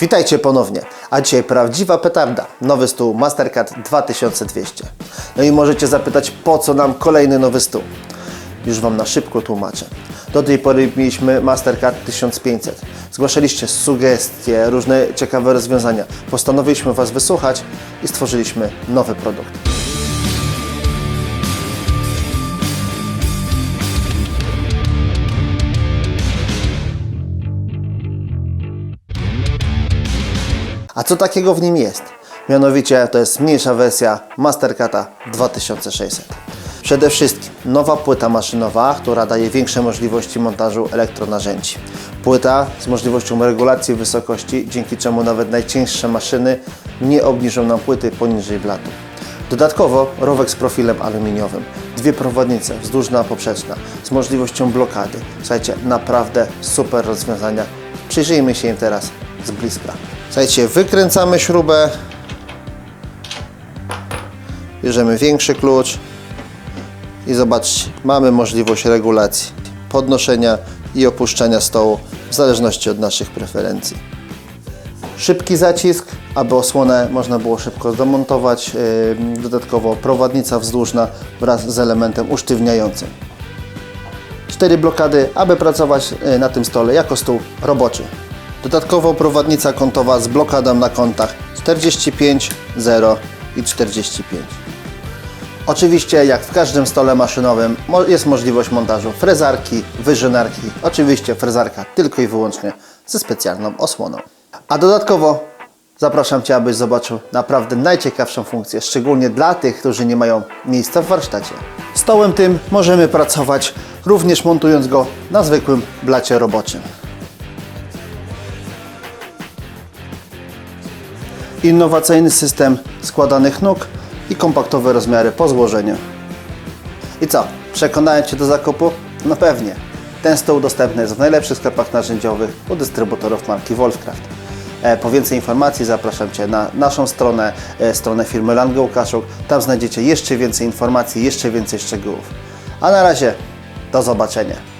Witajcie ponownie, a dzisiaj prawdziwa petarda, nowy stół Mastercard 2200. No i możecie zapytać, po co nam kolejny nowy stół? Już Wam na szybko tłumaczę. Do tej pory mieliśmy Mastercard 1500. Zgłaszaliście sugestie, różne ciekawe rozwiązania. Postanowiliśmy Was wysłuchać i stworzyliśmy nowy produkt. A co takiego w nim jest? Mianowicie to jest mniejsza wersja Mastercarda 2600. Przede wszystkim nowa płyta maszynowa, która daje większe możliwości montażu elektronarzędzi. Płyta z możliwością regulacji wysokości, dzięki czemu nawet najcięższe maszyny nie obniżą nam płyty poniżej blatu. Dodatkowo rowek z profilem aluminiowym, dwie prowadnice, wzdłużna, poprzeczna, z możliwością blokady. Słuchajcie, naprawdę super rozwiązania. Przyjrzyjmy się im teraz z bliska. Słuchajcie, wykręcamy śrubę, bierzemy większy klucz i zobaczcie, mamy możliwość regulacji podnoszenia i opuszczania stołu w zależności od naszych preferencji. Szybki zacisk, aby osłonę można było szybko zdemontować. Dodatkowo prowadnica wzdłużna wraz z elementem usztywniającym. Cztery blokady, aby pracować yy, na tym stole jako stół roboczy. Dodatkowo prowadnica kątowa z blokadą na kątach 45, 0 i 45. Oczywiście, jak w każdym stole maszynowym, jest możliwość montażu frezarki, wyżynarki. Oczywiście frezarka tylko i wyłącznie ze specjalną osłoną. A dodatkowo zapraszam Cię, abyś zobaczył naprawdę najciekawszą funkcję, szczególnie dla tych, którzy nie mają miejsca w warsztacie. Stołem tym możemy pracować również montując go na zwykłym blacie roboczym. Innowacyjny system składanych nóg i kompaktowe rozmiary po złożeniu. I co? Przekonałem Cię do zakupu? No pewnie. Ten stół dostępny jest w najlepszych sklepach narzędziowych u dystrybutorów marki Wolfcraft. E, po więcej informacji zapraszam Cię na naszą stronę, e, stronę firmy Lango Kaszuk. Tam znajdziecie jeszcze więcej informacji, jeszcze więcej szczegółów. A na razie do zobaczenia.